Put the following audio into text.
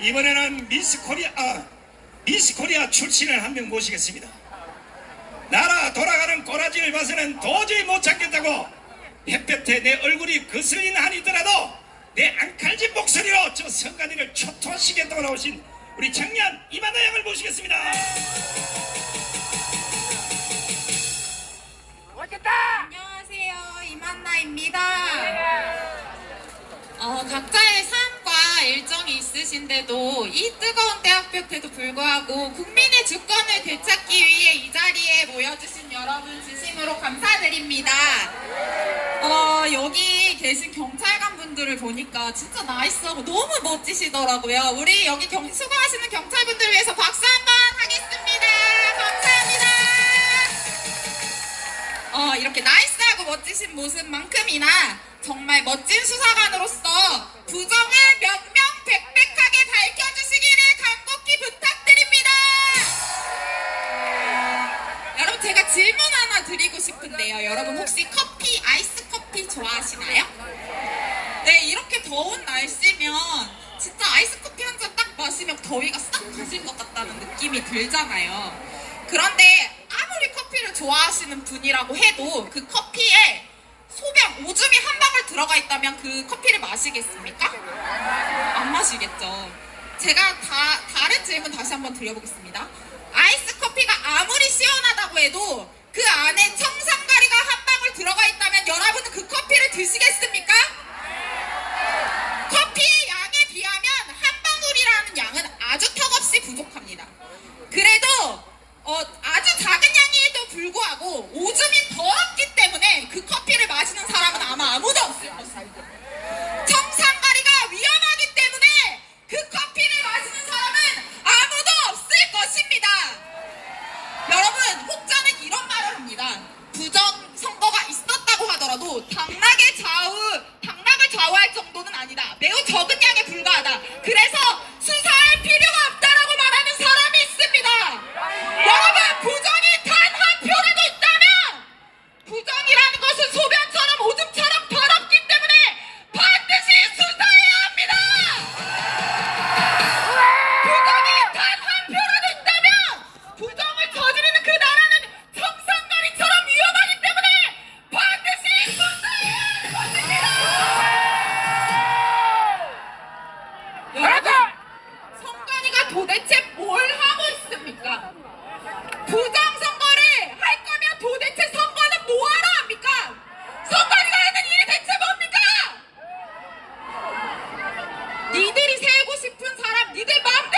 이번에는 미스 코리아 아, 미스 코리아 출신을 한 명 모시겠습니다. 나라 돌아가는 꼬라지를 봐서는 도저히 못 참겠다고 햇볕에 내 얼굴이 거슬리는 한이 더라도 내 앙칼진 목소리로 저 성가대를 초토화시겠다고 나오신 우리 청년 이만호 양을 모시겠습니다. 안녕하세요. 이만나입니다. 어, 각자의 삶과 일정이 있으신데도 이 뜨거운 대학볕에도 불구하고 국민의 주권을 되찾기 위해 이 자리에 모여주신 여러분 진심으로 감사드립니다. 어, 여기 계신 경찰관 분들을 보니까 진짜 나이스하고 너무 멋지시더라고요. 우리 여기 경, 수고하시는 경찰분들 위해서 박수 한번 하겠습니다. 감사합니다. 어, 이렇게 나이스하고 멋지신 모습만큼이나 정말 멋진 수사관으로서 질문 하나 드리고 싶은데요. 여러분 혹시 커피, 아이스 커피 좋아하시나요? 네, 이렇게 더운 날씨면 진짜 아이스 커피 한 잔 딱 마시면 더위가 싹 가실 것 같다는 느낌이 들잖아요. 그런데 아무리 커피를 좋아하시는 분이라고 해도 그 커피에 소변, 오줌이 한 방울 들어가 있다면 그 커피를 마시겠습니까? 안 마시겠죠. 제가 다, 다른 질문 다시 한번 드려보겠습니다. 아이스 커피가 아무리 시원 하다고 해도 그 안에 청산가리가 한 방울 들어가 있다면 여러분은 그 커피를 드시겠습니까? 커피의 양에 비하면 한 방울이라는 양은 아주 턱없이 부족합니다. 그래도 어, 아주 작은 양에도 불구하고 오줌이 더럽기 때문에 그 커피를 마시는 사람은 아마 아무도 없을 것입니다. 청산가리가 위험하기 때문에 그 커피를 마시는 사람은 아무도 없을 것입니다. 여러분 혹자는 이런 말을 합니다. 부정 선거가 있었다고 하더라도 당락의 좌우 당락을 좌우할 정도는 아니다. 매우 적은 양에 불과하다. 그래서 수사할 필요가 도대체 뭘 하고 있습니까? 부정선거를 할 거면 도대체 선거는 뭐하러 합니까? 선거가 하는 일이 대체 뭡니까? 니들이 세우고 싶은 사람 니들 마음대로